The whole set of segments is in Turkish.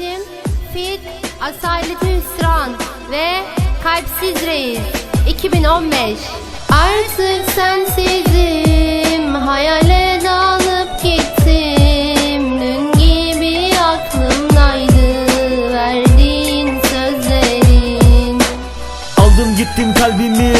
Yeşim, Fit, Asalet Hüsran ve Kalpsiz Reis. 2015 Artık sensizim. Hayale dalıp gittim. Dün gibi aklımdaydı Verdiğin sözlerin. Aldım gittim kalbimi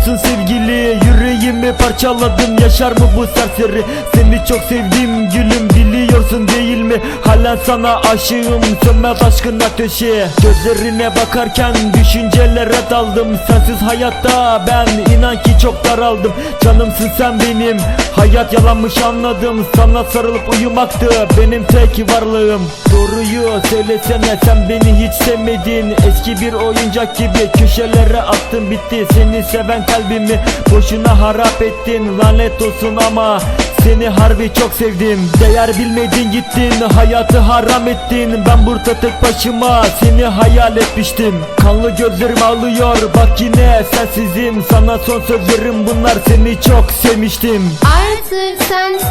Musun sevgili? Yüreğimi parçaladım Yaşar mı bu serseri? Seni çok sevdim gülüm Biliyorsun değil mi? Halen sana aşığım. Sönmez aşkın ateşi. Gözlerine bakarken Düşüncelere daldım. Sensiz hayatta ben inan ki çok daraldım. Canımsın sen benim. Hayat yalanmış anladım. Sana sarılıp uyumaktı Benim tek varlığım. Doğruyu söylesene sen beni hiç sevmedin. Eski bir oyuncak gibi köşelere attın. Bitti Seni seven kalbimi boşuna harap ettin Lanet olsun ama seni harbi çok sevdim. Değer bilmedin gittin hayatı haram ettin. Ben burada tek başıma seni hayal etmiştim. Kanlı gözlerim ağlıyor bak yine sensizim. Sana son sözlerim bunlar seni çok sevmiştim. Artık sensizim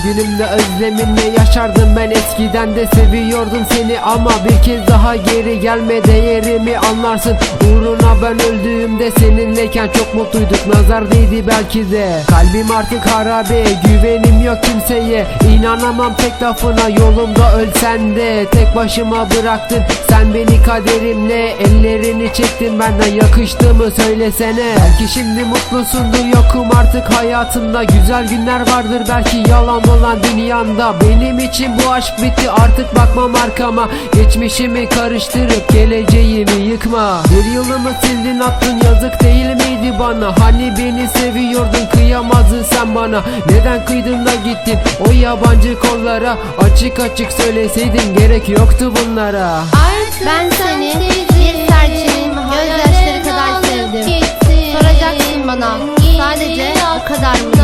Her günümde özleminle yaşardım ben. Eskiden de seviyordum seni ama bir kez daha geri gelme değerimi anlarsın. Uğruna ben öldüğümde seninleyken çok mutluyduk. Nazar değdi belki de. Kalbim artık harabe güvenim yok kimseye. İnanamam tek lafına yolumda ölsen de Tek başıma bıraktın. Sen beni kaderimle Ellerini çektin. Benden yakıştı mı söylesene. Belki şimdi mutlusundur yokum artık hayatımda. Güzel günler vardır belki yalan olan dünyanda Benim için bu aşk bitti artık bakmam arkama. Geçmişimi karıştırıp geleceğimi yıkma. Bir yılımı sildin attın yazık değil miydi bana? Hani beni seviyordun kıyamazdın sen bana. Neden kıydın da gittin o yabancı kollara? Açık açık söyleseydin gerek yoktu bunlara. Artık ben seni bir serçenin gözyaşları kadar sevdim. Soracaksın bana sadece o kadar mı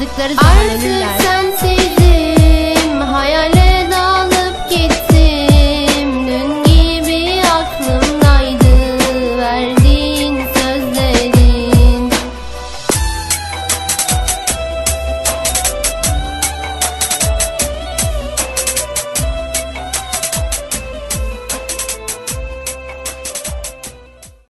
ağladıkları zaman ölürler